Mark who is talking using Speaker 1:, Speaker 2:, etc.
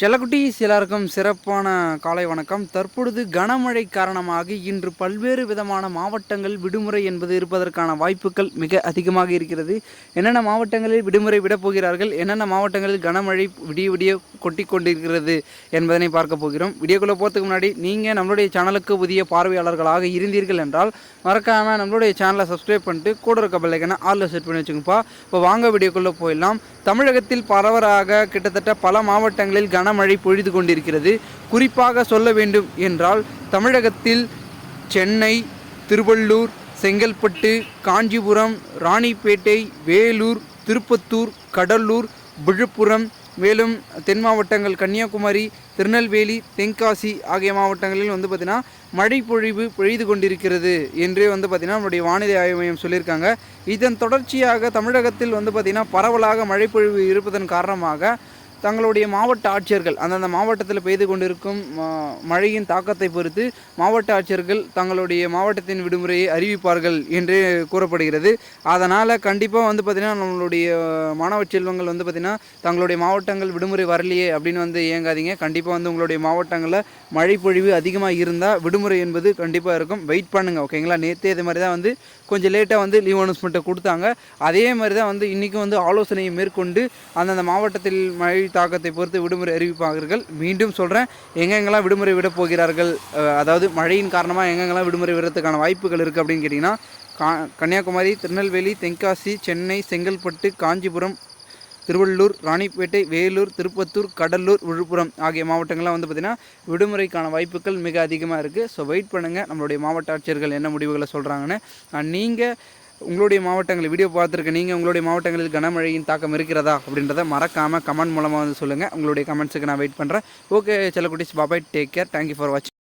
Speaker 1: செல்லக்குட்டி எல்லாருக்கும் சிறப்பான காலை வணக்கம். தற்பொழுது கனமழை காரணமாக இன்று பல்வேறு விதமான மாவட்டங்கள் விடுமுறை என்பது இருப்பதற்கான வாய்ப்புகள் மிக அதிகமாக இருக்கிறது. என்னென்ன மாவட்டங்களில் விடுமுறை விடப் போகிறார்கள்? என்னென்ன மாவட்டங்களில் கனமழை விடிய விடிய கொட்டி கொண்டிருக்கிறது என்பதனை பார்க்க போகிறோம். வீடியோக்குள்ளே போகிறதுக்கு முன்னாடி நீங்கள் நம்மளுடைய சேனலுக்கு புதிய பார்வையாளர்களாக இருந்தீர்கள் என்றால் மறக்காமல் நம்மளுடைய சேனலை சப்ஸ்கிரைப் பண்ணிட்டு கூட இருக்க பிள்ளைக்கான ஆளில் செட் பண்ணி வச்சுங்கப்பா இப்போ வாங்க வீடியோக்குள்ளே போயிடலாம். தமிழகத்தில் பரவலாக கிட்டத்தட்ட பல மாவட்டங்களில் கனமழை பொழிது கொண்டிருக்கிறது. குறிப்பாக சொல்ல வேண்டும் என்றால் தமிழகத்தில் சென்னை திருவள்ளூர் செங்கல்பட்டு காஞ்சிபுரம் ராணிப்பேட்டை வேலூர் திருப்பத்தூர் கடலூர் விழுப்புரம் மேலும் தென் மாவட்டங்கள் கன்னியாகுமரி திருநெல்வேலி தென்காசி ஆகிய மாவட்டங்களில் வந்து பார்த்திங்கன்னா மழை பொழிவு பொழிது கொண்டிருக்கிறது என்றே வந்து பார்த்திங்கன்னா நம்முடைய வானிலை ஆய்வு மையம் சொல்லியிருக்காங்க. இதன் தொடர்ச்சியாக தமிழகத்தில் வந்து பார்த்திங்கன்னா பரவலாக மழை பொழிவு இருப்பதன் காரணமாக தங்களுடைய மாவட்ட ஆட்சியர்கள் அந்தந்த மாவட்டத்தில் பெய்து கொண்டிருக்கும் மழையின் தாக்கத்தை பொறுத்து மாவட்ட ஆட்சியர்கள் தங்களுடைய மாவட்டத்தின் விடுமுறையை அறிவிப்பார்கள் என்று கூறப்படுகிறது. அதனால் கண்டிப்பாக வந்து பார்த்திங்கன்னா நம்மளுடைய மாணவ செல்வங்கள் வந்து பார்த்திங்கன்னா தங்களுடைய மாவட்டங்கள் விடுமுறை வரலையே அப்படின்னு வந்து இயங்காதீங்க கண்டிப்பாக வந்து உங்களுடைய மாவட்டங்களில் மழை பொழிவு அதிகமாக இருந்தால் விடுமுறை என்பது கண்டிப்பாக இருக்கும். வெயிட் பண்ணுங்கள் ஓகேங்களா நேற்று இது மாதிரி தான் வந்து கொஞ்சம் லேட்டாக வந்து லீவ் அனௌன்ஸ்மெண்ட்டை கொடுத்தாங்க. அதே மாதிரி தான் வந்து இன்றைக்கும் வந்து ஆலோசனையை மேற்கொண்டு அந்தந்த மாவட்டத்தில் மழை தாக்கத்தை பொறுத்து விடுமுறை அறிவிப்பார்கள். மீண்டும் சொல்கிறேன் எங்கெங்கெல்லாம் விடுமுறை விட போகிறார்கள் அதாவது மழையின் காரணமாக எங்கெங்கெல்லாம் விடுமுறை விடுறதுக்கான வாய்ப்புகள் இருக்குது அப்படின்னு கேட்டிங்கன்னா கா கன்னியாகுமரி திருநெல்வேலி தென்காசி சென்னை செங்கல்பட்டு காஞ்சிபுரம் திருவள்ளூர் ராணிப்பேட்டை வேலூர் திருப்பத்தூர் கடலூர் விழுப்புரம் ஆகிய மாவட்டங்கள்லாம் வந்து பார்த்திங்கன்னா விடுமுறைக்கான வாய்ப்புகள் மிக அதிகமாக இருக்குது ஸோ வெயிட் பண்ணுங்கள் நம்மளுடைய மாவட்ட ஆட்சியர்கள் என்ன முடிவுகளை சொல்கிறாங்கன்னு நீங்கள் உங்களுடைய மாவட்டங்கள் வீடியோ பார்த்துருக்க நீங்கள் உங்களுடைய மாவட்டங்களில் கனமழையின் தாக்கம் இருக்கிறதா அப்படின்றத மறக்காமல் கமெண்ட் மூலமாக வந்து சொல்லுங்கள் உங்களுடைய கமெண்ட்ஸுக்கு நான் வெயிட் பண்ணுறேன் okay செல்லக்குட்டிஸ் bye bye take care thank you for வாட்சிங்